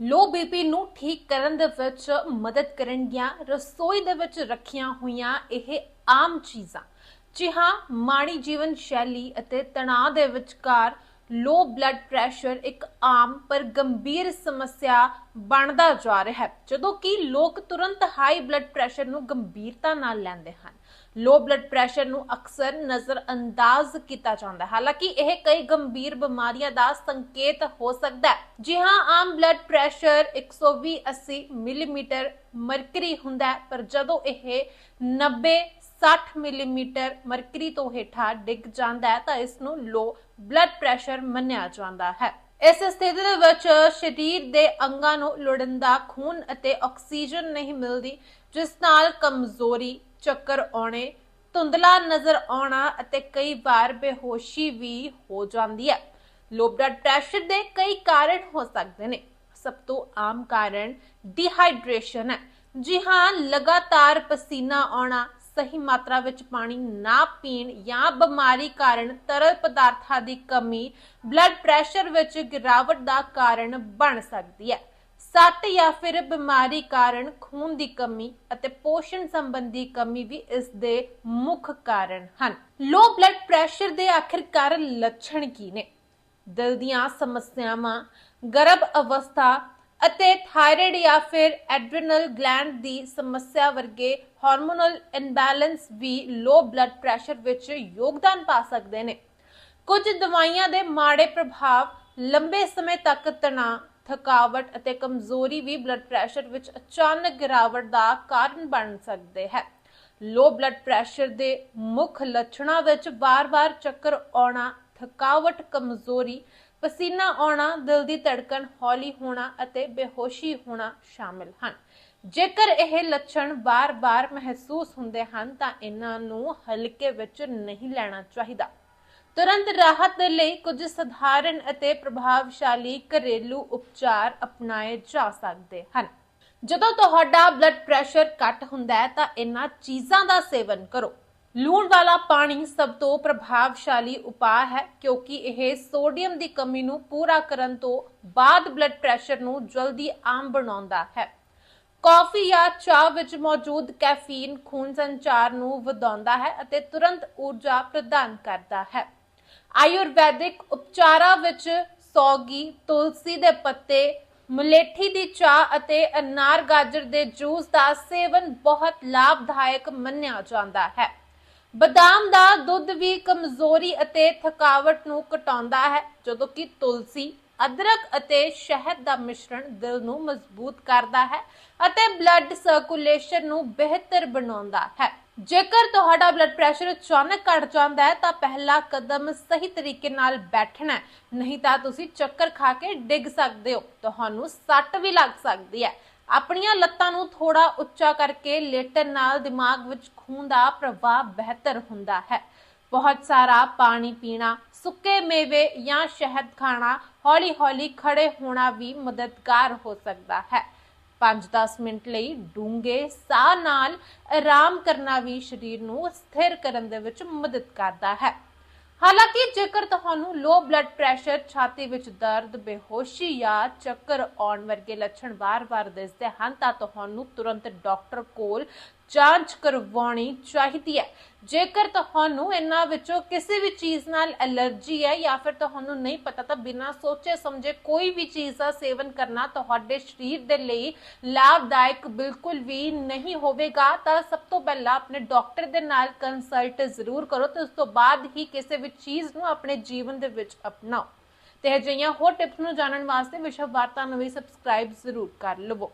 ਲੋ BP ਨੂੰ ਠੀਕ ਕਰਨ ਦੇ ਵਿੱਚ ਮਦਦ ਕਰਨਗੀਆਂ, ਰਸੋਈ ਦੇ ਵਿੱਚ ਰੱਖੀਆਂ ਹੋਈਆਂ ਇਹ ਆਮ ਚੀਜ਼ਾਂ। ਜੀ ਹਾਂ, ਮਾੜੀ ਜੀਵਨ ਸ਼ੈਲੀ ਅਤੇ ਤਣਾਅ ਦੇ ਵਿਚਕਾਰ ਲੋ ਬਲੱਡ ਪ੍ਰੈਸ਼ਰ ਇੱਕ ਆਮ ਪਰ ਗੰਭੀਰ ਸਮੱਸਿਆ ਬਣਦਾ ਜਾ ਰਿਹਾ ਹੈ, ਜਦੋਂ ਕਿ ਲੋਕ ਤੁਰੰਤ ਹਾਈ ਬਲੱਡ ਪ੍ਰੈਸ਼ਰ ਨੂੰ ਗੰਭੀਰਤਾ ਨਾਲ ਲੈਂਦੇ ਹਨ। ਲੋ ਬਲੱਡ ਪ੍ਰੈਸ਼ਰ ਨੂੰ ਅਕਸਰ ਨਜ਼ਰ ਅੰਦਾਜ਼ ਕੀਤਾ ਜਾਂਦਾ ਹੈ। ਹਾਲਾਂਕਿ ਇਹ ਕਈ ਗੰਭੀਰ ਬਿਮਾਰੀਆਂ ਦਾ ਸੰਕੇਤ ਹੋ ਸਕਦਾ ਹੈ। ਜੀ ਹਾਂ, ਆਮ ਬਲੱਡ ਪ੍ਰੈਸ਼ਰ 120 80 ਮਿਲੀਮੀਟਰ ਮਰਕਰੀ ਹੁੰਦਾ ਹੈ, ਪਰ ਜਦੋਂ ਇਹ 90 60 ਮਿਲੀਮੀਟਰ ਮਰਕਰੀ ਤੋਂ ਹੇਠਾਂ ਡਿੱਗ ਜਾਂਦਾ ਹੈ, ਤਾਂ ਇਸ ਨੂੰ ਲੋ ਬਲੱਡ ਪ੍ਰੈਸ਼ਰ ਮੰਨਿਆ ਜਾਂਦਾ ਹੈ। ਇਸ ਸਥਿਤੀ ਦੇ ਵਿੱਚ ਸਰੀਰ ਦੇ ਅੰਗਾਂ ਨੂੰ ਲੋੜੀਂਦਾ ਖੂਨ ਅਤੇ ਆਕਸੀਜਨ ਨਹੀਂ ਮਿਲਦੀ, ਜਿਸ ਨਾਲ ਕਮਜ਼ੋਰੀ ਚੱਕਰ ਆਉਣੇ, ਧੁੰਦਲਾ ਨਜ਼ਰ ਆਉਣਾ ਅਤੇ ਕਈ ਵਾਰ ਬੇਹੋਸ਼ੀ ਵੀ ਹੋ ਜਾਂਦੀ ਹੈ। ਲੋ ਬਲੱਡ ਪ੍ਰੈਸ਼ਰ ਦੇ ਕਈ ਕਾਰਨ ਹੋ ਸਕਦੇ ਨੇ। ਸਭ ਤੋਂ ਆਮ ਕਾਰਨ ਡੀਹਾਈਡਰੇਸ਼ਨ ਹੈ। ਜੀ ਹਾਂ, ਲਗਾਤਾਰ ਪਸੀਨਾ ਆਉਣਾ, ਸਹੀ ਮਾਤਰਾ ਵਿੱਚ ਪਾਣੀ ਨਾ ਪੀਣ ਜਾਂ ਬਿਮਾਰੀ ਕਾਰਨ ਤਰਲ ਪਦਾਰਥਾਂ ਦੀ ਕਮੀ ਬਲੱਡ ਪ੍ਰੈਸ਼ਰ ਵਿੱਚ ਗਿਰਾਵਟ ਦਾ ਕਾਰਨ ਬਣ ਸਕਦੀ ਹੈ। ਸੱਟ ਜਾਂ ਫਿਰ ਬਿਮਾਰੀ ਕਾਰਨ ਖੂਨ ਦੀ ਕਮੀ ਅਤੇ ਪੋਸ਼ਣ ਸੰਬੰਧੀ ਕਮੀ ਵੀ ਇਸ ਦੇ ਮੁੱਖ ਕਾਰਨ ਹਨ। ਲੋ ਬਲੱਡ ਪ੍ਰੈਸ਼ਰ ਦੇ ਆਖਿਰਕਾਰ ਲੱਛਣ ਕੀ ਨੇ? ਦਿਲ ਦੀਆਂ ਸਮੱਸਿਆਵਾਂ, ਗਰਭ ਅਵਸਥਾ ਅਤੇ ਥਾਇਰਾਇਡ ਜਾਂ ਫਿਰ ਐਡਰੀਨਲ ਗਲੈਂਡ ਦੀ ਸਮੱਸਿਆ ਵਰਗੇ ਹਾਰਮੋਨਲ ਇਨਬੈਲੈਂਸ ਵੀ ਲੋ ਬਲੱਡ ਪ੍ਰੈਸ਼ਰ ਵਿੱਚ ਯੋਗਦਾਨ ਪਾ ਸਕਦੇ ਨੇ। ਕੁਝ ਦਵਾਈਆਂ ਦੇ ਮਾੜੇ ਪ੍ਰਭਾਵ, ਲੰਬੇ ਸਮੇਂ ਤੱਕ ਤਣਾਅ ਥਕਾਵਟ ਅਤੇ ਕਮਜ਼ੋਰੀ ਵੀ ਬਲੱਡ ਪ੍ਰੈਸ਼ਰ ਵਿੱਚ ਅਚਾਨਕ ਗਿਰਾਵਟ ਦਾ ਕਾਰਨ ਬਣ ਸਕਦੇ ਹੈ। ਲੋ ਬਲੱਡ ਪ੍ਰੈਸ਼ਰ ਦੇ ਮੁੱਖ ਲੱਛਣਾਂ ਵਿੱਚ ਵਾਰ-ਵਾਰ ਚੱਕਰ ਆਉਣਾ, ਥਕਾਵਟ, ਕਮਜ਼ੋਰੀ, ਪਸੀਨਾ ਆਉਣਾ, ਦਿਲ ਦੀ ਧੜਕਣ, ਹੌਲੀ ਹੋਣਾ ਅਤੇ ਬੇਹੋਸ਼ੀ ਹੋਣਾ ਸ਼ਾਮਿਲ ਹਨ। ਜੇਕਰ ਇਹ ਲੱਛਣ ਵਾਰ-ਵਾਰ ਮਹਿਸੂਸ ਹੁੰਦੇ ਹਨ ਤਾਂ ਇਹਨਾਂ ਨੂੰ ਹਲਕੇ ਵਿੱਚ ਨਹੀਂ ਲੈਣਾ ਚਾਹੀਦਾ। ਤੁਰੰਤ ਰਾਹਤ ਦੇ ਲਈ ਕੁਝ ਸਧਾਰਨ ਅਤੇ ਪ੍ਰਭਾਵਸ਼ਾਲੀ ਘਰੇਲੂ ਉਪਚਾਰ ਅਪਣਾਏ ਜਾ ਸਕਦੇ ਹਨ। ਜਦੋਂ ਤੁਹਾਡਾ ਬਲੱਡ ਪ੍ਰੈਸ਼ਰ ਘੱਟ ਹੁੰਦਾ ਹੈ ਤਾਂ ਇਹਨਾਂ ਚੀਜ਼ਾਂ ਦਾ ਸੇਵਨ ਕਰੋ। ਲੂਣ ਵਾਲਾ ਪਾਣੀ ਸਭ ਤੋਂ ਪ੍ਰਭਾਵਸ਼ਾਲੀ ਉਪਾਅ ਹੈ ਕਿਉਂਕਿ ਇਹ ਸੋਡੀਅਮ ਦੀ ਕਮੀ ਨੂੰ ਪੂਰਾ ਕਰਨ ਤੋਂ ਬਾਅਦ ਬਲੱਡ ਪ੍ਰੈਸ਼ਰ ਨੂੰ ਜਲਦੀ ਆਮ ਬਣਾਉਂਦਾ ਹੈ। ਕੌਫੀ ਜਾਂ ਚਾਹ ਵਿੱਚ ਮੌਜੂਦ ਕੈਫੀਨ ਖੂਨ ਸੰਚਾਰ ਨੂੰ ਵਧਾਉਂਦਾ ਹੈ ਅਤੇ ਤੁਰੰਤ ਊਰਜਾ ਪ੍ਰਦਾਨ ਕਰਦਾ ਹੈ। ਆਯੁਰਵੈਦਿਕ ਉਪਚਾਰਾਂ ਵਿੱਚ ਸੌਗੀ, ਤੁਲਸੀ ਦੇ ਪੱਤੇ, ਮਲੇਠੀ ਦੀ ਚਾਹ ਅਤੇ ਅਨਾਰ ਗਾਜਰ ਦੇ ਜੂਸ ਦਾ ਸੇਵਨ ਬਹੁਤ ਲਾਭਦਾਇਕ ਮੰਨਿਆ ਜਾਂਦਾ ਹੈ। ਬਦਾਮ ਦਾ ਦੁੱਧ ਵੀ ਕਮਜ਼ੋਰੀ ਅਤੇ ਥਕਾਵਟ ਨੂੰ ਘਟਾਉਂਦਾ ਹੈ, ਜਦੋਂ ਕਿ ਤੁਲਸੀ, ਅਦਰਕ ਅਤੇ ਸ਼ਹਿਦ ਦਾ ਮਿਸ਼ਰਣ ਦਿਲ ਨੂੰ ਮਜ਼ਬੂਤ ਕਰਦਾ ਹੈ ਅਤੇ ਬਲੱਡ ਸਰਕੂਲੇਸ਼ਨ ਨੂੰ ਬਿਹਤਰ ਬਣਾਉਂਦਾ ਹੈ। ਜੇਕਰ ਤੁਹਾਡਾ ਬਲੱਡ ਪ੍ਰੈਸ਼ਰ ਅਚਾਨਕ ਘਟ ਜਾਂਦਾ ਹੈ, ਤਾਂ ਪਹਿਲਾ ਕਦਮ ਸਹੀ ਤਰੀਕੇ ਨਾਲ ਬੈਠਣਾ ਹੈ। ਨਹੀਂ ਤਾਂ ਤੁਸੀਂ ਚੱਕਰ ਖਾ ਕੇ ਡਿੱਗ ਸਕਦੇ ਹੋ। ਤੁਹਾਨੂੰ ਸੱਟ ਵੀ ਲੱਗ ਸਕਦੀ ਹੈ। ਆਪਣੀਆਂ ਲੱਤਾਂ ਨੂੰ ਥੋੜਾ ਉੱਚਾ ਕਰਕੇ ਲੇਟਣ ਨਾਲ ਦਿਮਾਗ ਵਿੱਚ ਖੂਨ ਦਾ ਪ੍ਰਵਾਹ ਬਿਹਤਰ ਹੁੰਦਾ ਹੈ। ਬਹੁਤ ਸਾਰਾ ਪਾਣੀ ਪੀਣਾ, ਸੁੱਕੇ ਮੇਵੇ ਜਾਂ ਸ਼ਹਿਦ ਖਾਣਾ, ਹੌਲੀ-ਹੌਲੀ ਖੜੇ ਹੋਣਾ ਵੀ ਮਦਦਗਾਰ ਹੋ ਸਕਦਾ ਹੈ। 5-10 ਮਿੰਟ ਲਈ ਡੂੰਘੇ ਸਾਹ ਨਾਲ ਆਰਾਮ ਕਰਨਾ ਵੀ ਸਰੀਰ ਨੂੰ ਸਥਿਰ ਕਰਨ ਦੇ ਵਿੱਚ ਮਦਦ ਕਰਦਾ ਹੈ। ਹਾਲਾਂਕਿ ਜੇਕਰ ਤੁਹਾਨੂੰ ਲੋ ਬਲੱਡ ਪ੍ਰੈਸ਼ਰ ਛਾਤੀ ਵਿੱਚ ਦਰਦ, ਬੇਹੋਸ਼ੀ ਜਾਂ ਚੱਕਰ ਆਉਣ ਵਰਗੇ ਲੱਛਣ ਵਾਰ-ਵਾਰ ਦਿਸਦੇ ਹਨ, ਤਾਂ ਤੁਹਾਨੂੰ ਤੁਰੰਤ ਡਾਕਟਰ ਕੋਲ ਜਾਂਚ ਕਰਵਾਉਣੀ ਚਾਹੀਦੀ ਹੈ। ਜੇਕਰ ਤੁਹਾਨੂੰ ਇਹਨਾਂ ਵਿੱਚੋਂ ਕਿਸੇ ਵੀ ਚੀਜ਼ ਨਾਲ ਐਲਰਜੀ ਹੈ ਜਾਂ ਫਿਰ ਤੁਹਾਨੂੰ ਨਹੀਂ ਪਤਾ, ਤਾਂ ਬਿਨਾਂ ਸੋਚੇ ਸਮਝੇ ਕੋਈ ਵੀ ਚੀਜ਼ ਦਾ ਸੇਵਨ ਕਰਨਾ ਤੁਹਾਡੇ ਸਰੀਰ ਦੇ ਲਈ ਲਾਭਦਾਇਕ ਬਿਲਕੁਲ ਵੀ ਨਹੀਂ ਹੋਵੇਗਾ। ਤਾਂ ਸਭ ਤੋਂ ਪਹਿਲਾਂ ਆਪਣੇ ਡਾਕਟਰ ਦੇ ਨਾਲ ਕੰਸਲਟ ਜ਼ਰੂਰ ਕਰੋ ਤੇ ਉਸ ਤੋਂ ਬਾਅਦ ਹੀ ਕਿਸੇ ਵੀ ਚੀਜ਼ ਨੂੰ ਆਪਣੇ ਜੀਵਨ ਦੇ ਵਿੱਚ ਅਪਣਾਓ। ਤੇ ਅਜਿਹੀਆਂ ਹੋਰ ਟਿਪਸ ਨੂੰ ਜਾਣਨ ਵਾਸਤੇ ਵਿਸ਼ਵ ਵਾਰਤਾ ਨੂੰ ਵੀ ਸਬਸਕ੍ਰਾਈਬ ਜ਼ਰੂਰ ਕਰ ਲਵੋ।